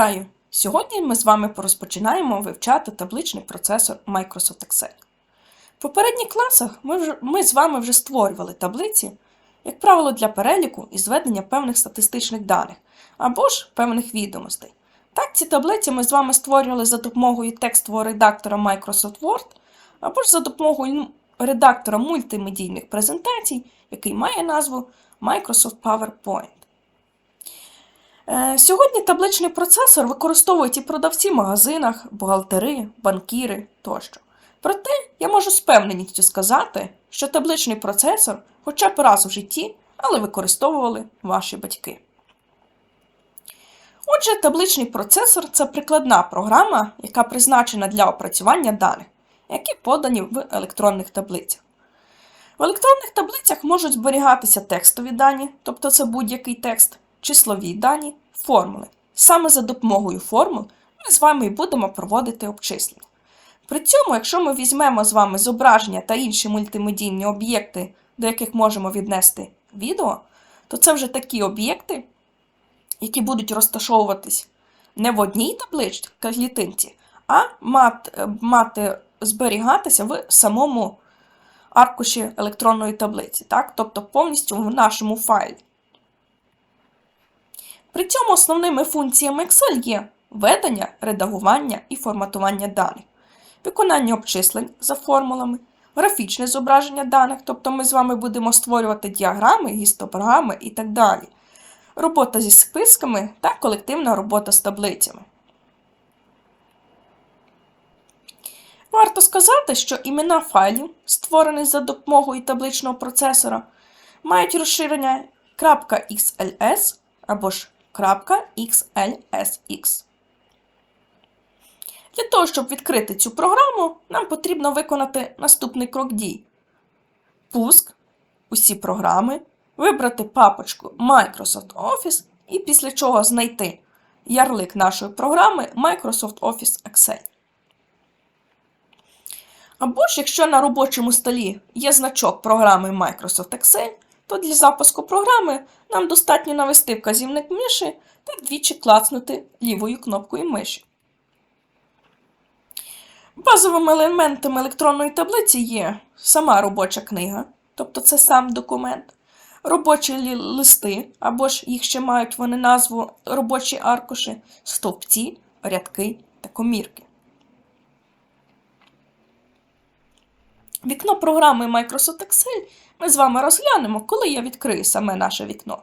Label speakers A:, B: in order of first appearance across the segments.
A: Вітаю! Сьогодні ми з вами порозпочинаємо вивчати табличний процесор Microsoft Excel. В попередніх класах ми, вже, ми з вами вже створювали таблиці, як правило, для переліку і зведення певних статистичних даних або ж певних відомостей. Так, ці таблиці ми з вами створювали за допомогою текстового редактора Microsoft Word або ж за допомогою редактора мультимедійних презентацій, який має назву Microsoft PowerPoint. Е, Сьогодні табличний процесор використовують і продавці в магазинах, бухгалтери, банкіри тощо. Проте я можу з певненістю сказати, що табличний процесор хоча б раз у житті, але використовували ваші батьки. Отже, табличний процесор це прикладна програма, яка призначена для опрацювання даних, які подані в електронних таблицях. В електронних таблицях можуть зберігатися текстові дані, тобто це будь-який текст, числові дані, формули. Саме за допомогою формул ми з вами і будемо проводити обчислення. При цьому, якщо ми візьмемо з вами зображення та інші мультимедійні об'єкти, до яких можемо віднести відео, то це вже такі об'єкти, які будуть розташовуватись не в одній табличці клітинці, а мати, мати зберігатися в самому аркуші електронної таблиці, так? тобто повністю в нашому файлі. При цьому основними функціями Excel є ведення, редагування і форматування даних, виконання обчислень за формулами, графічне зображення даних, тобто ми з вами будемо створювати діаграми, гістограми і так далі, робота зі списками та колективна робота з таблицями. Варто сказати, що імена файлів, створені за допомогою табличного процесора, мають розширення .xls або ж .xlsx. Для того, щоб відкрити цю програму, нам потрібно виконати наступний крок дій. Пуск, усі програми, вибрати папочку Microsoft Office і після чого знайти ярлик нашої програми Microsoft Office Excel. Або ж, якщо на робочому столі є значок програми Microsoft Excel, то для запуску програми нам достатньо навести вказівник миші та двічі клацнути лівою кнопкою миші. Базовими елементами електронної таблиці є сама робоча книга, тобто це сам документ, робочі листи, або ж їх ще мають вони назву робочі аркуші, стовпці, рядки та комірки. Вікно програми Microsoft Excel ми з вами розглянемо, коли я відкрию саме наше вікно.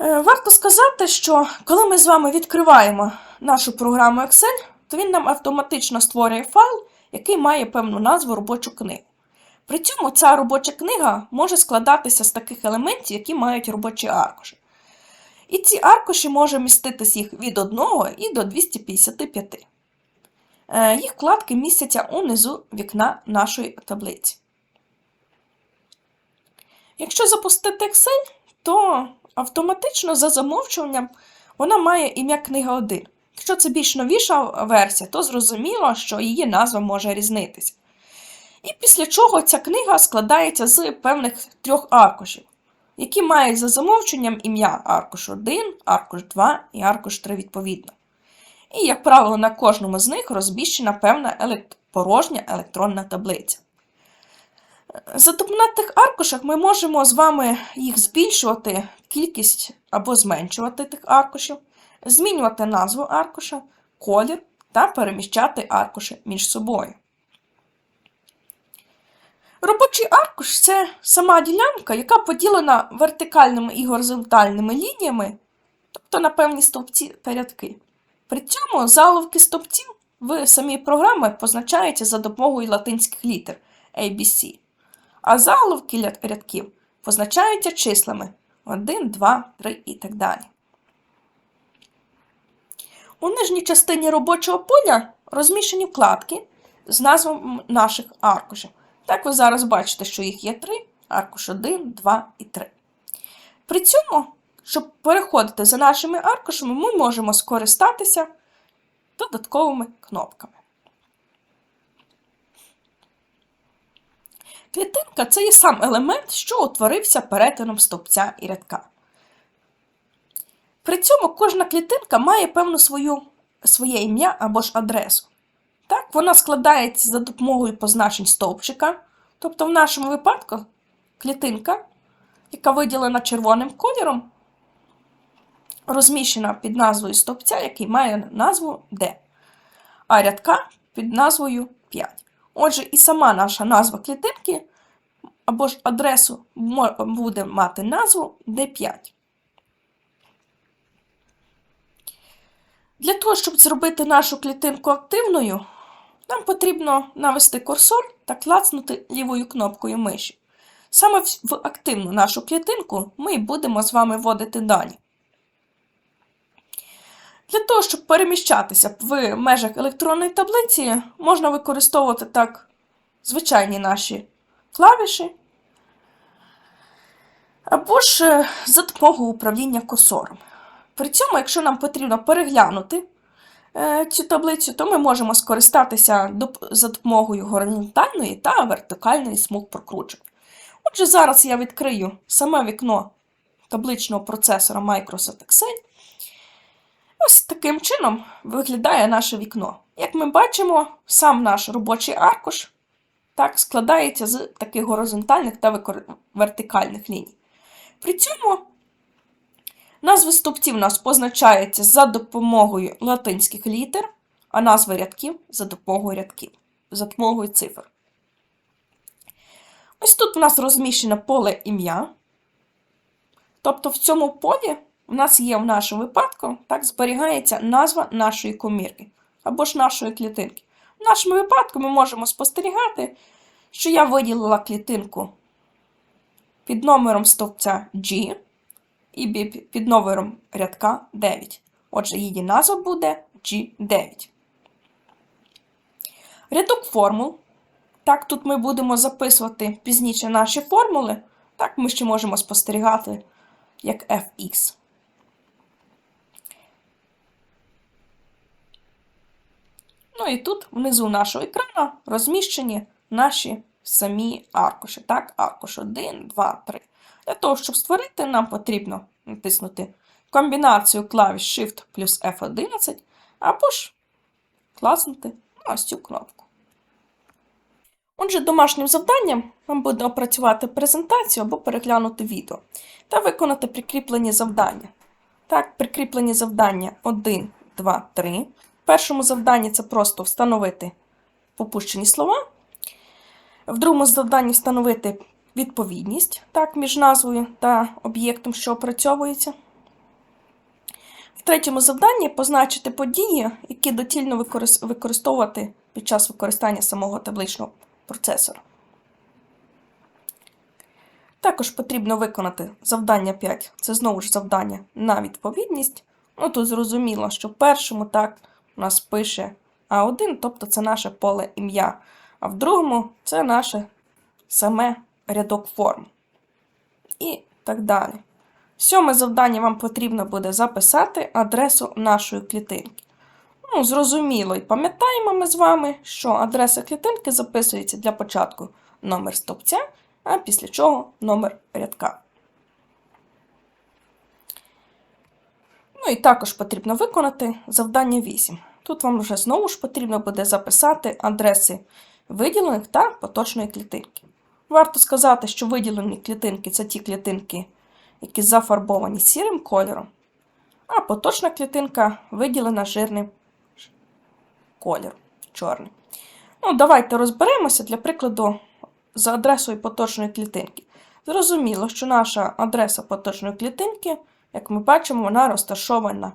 A: Е, Варто сказати, що коли ми з вами відкриваємо нашу програму Excel, то він нам автоматично створює файл, який має певну назву робочу книгу. При цьому ця робоча книга може складатися з таких елементів, які мають робочі аркуші. І ці аркуші може міститись їх від 1 і до 255. Е, Їх вкладки містяться унизу вікна нашої таблиці. Якщо запустити Excel, то автоматично за замовчуванням вона має ім'я книга 1. Якщо це більш новіша версія, то зрозуміло, що її назва може різнитися. І після чого ця книга складається з певних трьох аркушів, які мають за замовчуванням ім'я аркуш 1, аркуш 2 і аркуш 3 відповідно. І, як правило, на кожному з них розміщена певна елект... порожня електронна таблиця. За тих аркушах ми можемо з вами їх збільшувати кількість або зменшувати тих аркушів, змінювати назву аркуша, колір та переміщати аркуші між собою. Робочий аркуш це сама ділянка, яка поділена вертикальними і горизонтальними лініями, тобто на певні стовпці та рядки. При цьому заловки стовпців в самій програмі позначаються за допомогою латинських літер ABC, а заловки рядків позначаються числами 1, 2, 3 і так далі. У нижній частині робочого поля розміщені вкладки з назвами наших аркушів. Так ви зараз бачите, що їх є три: аркуш 1, 2 і 3. При цьому, щоб переходити за нашими аркушами, ми можемо скористатися додатковими кнопками. Клітинка це є сам елемент, що утворився перетином стовпця і рядка. При цьому кожна клітинка має певну свою, своє ім'я або ж адресу. Так, вона складається за допомогою позначень стовпчика. Тобто, в нашому випадку клітинка, яка виділена червоним кольором, розміщена під назвою стовпця, який має назву D, а рядка під назвою 5. Отже, і сама наша назва клітинки або ж адресу буде мати назву D5. Для того, щоб зробити нашу клітинку активною, нам потрібно навести курсор та клацнути лівою кнопкою миші. Саме в активну нашу клітинку ми будемо з вами вводити дані. Для того, щоб переміщатися в межах електронної таблиці, можна використовувати так звичайні наші клавіші, або ж е, за допомогою управління курсором. При цьому, якщо нам потрібно переглянути е, цю таблицю, то ми можемо скористатися за допомогою горизонтальної та вертикальної смуг прокручень. Отже, зараз я відкрию саме вікно табличного процесора Microsoft Excel. Ось таким чином виглядає наше вікно. Як ми бачимо, сам наш робочий аркуш так, складається з таких горизонтальних та вертикальних ліній. При цьому назви стовпців у нас позначаються за допомогою латинських літер, а назви рядків за допомогою рядків, за допомогою цифр. Ось тут у нас розміщене поле ім'я. Тобто в цьому полі у нас є в нашому випадку, так, зберігається назва нашої комірки або ж нашої клітинки. В нашому випадку ми можемо спостерігати, що я виділила клітинку під номером стовпця G і під номером рядка 9. Отже, її назва буде G9. Рядок формул. Так, тут ми будемо записувати пізніше наші формули. Так, ми ще можемо спостерігати як fx. Ну і тут внизу нашого екрану розміщені наші самі аркуші. Так, аркуш 1, 2, 3. Для того, щоб створити, нам потрібно натиснути комбінацію клавіш Shift плюс F11, або ж класнути ось цю кнопку. Отже, домашнім завданням вам буде опрацювати презентацію або переглянути відео та виконати прикріплені завдання. Так, прикріплені завдання 1, 2, 3. В першому завданні це просто встановити попущені слова. В другому завданні встановити відповідність так, між назвою та об'єктом, що опрацьовується. В третьому завданні позначити події, які доцільно використовувати під час використання самого табличного процесора. Також потрібно виконати завдання 5. Це знову ж завдання на відповідність. Ну, тут зрозуміло, що в першому так у нас пише А1, тобто це наше поле ім'я. А в другому це наше саме рядок форм. І так далі. Сьоме завдання вам потрібно буде записати адресу нашої клітинки. Ну, зрозуміло, і пам'ятаємо ми з вами, що адреса клітинки записується для початку номер стовпця, а після чого номер рядка. Ну і також потрібно виконати завдання 8. Тут вам вже знову ж потрібно буде записати адреси виділених та поточної клітинки. Варто сказати, що виділені клітинки це ті клітинки, які зафарбовані сірим кольором, а поточна клітинка виділена жирним кольором чорним. Ну, давайте розберемося для прикладу за адресою поточної клітинки. Зрозуміло, що наша адреса поточної клітинки, як ми бачимо, вона розташована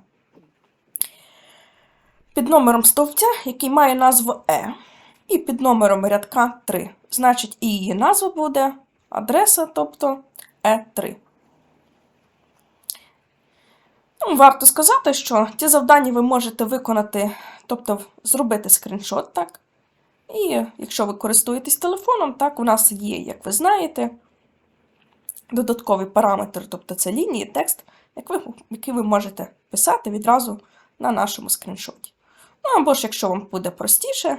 A: під номером стовпця, який має назву E, і під номером рядка 3. Значить, і її назва буде адреса, тобто E3. Ну, Варто сказати, що ці завдання ви можете виконати, тобто зробити скріншот, так? І якщо ви користуєтесь телефоном, так, у нас є, як ви знаєте, додатковий параметр, тобто це лінії, текст, який ви можете писати відразу на нашому скріншоті. Ну або ж, якщо вам буде простіше,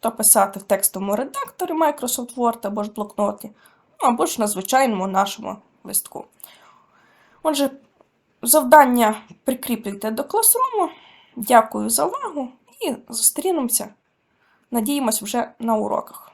A: то писати в текстовому редакторі Microsoft Word або ж блокноті, ну, або ж на звичайному нашому листку. Отже, Завдання прикріплюйте до класруму. Дякую за увагу і зустрінемося. Надіємось вже на уроках.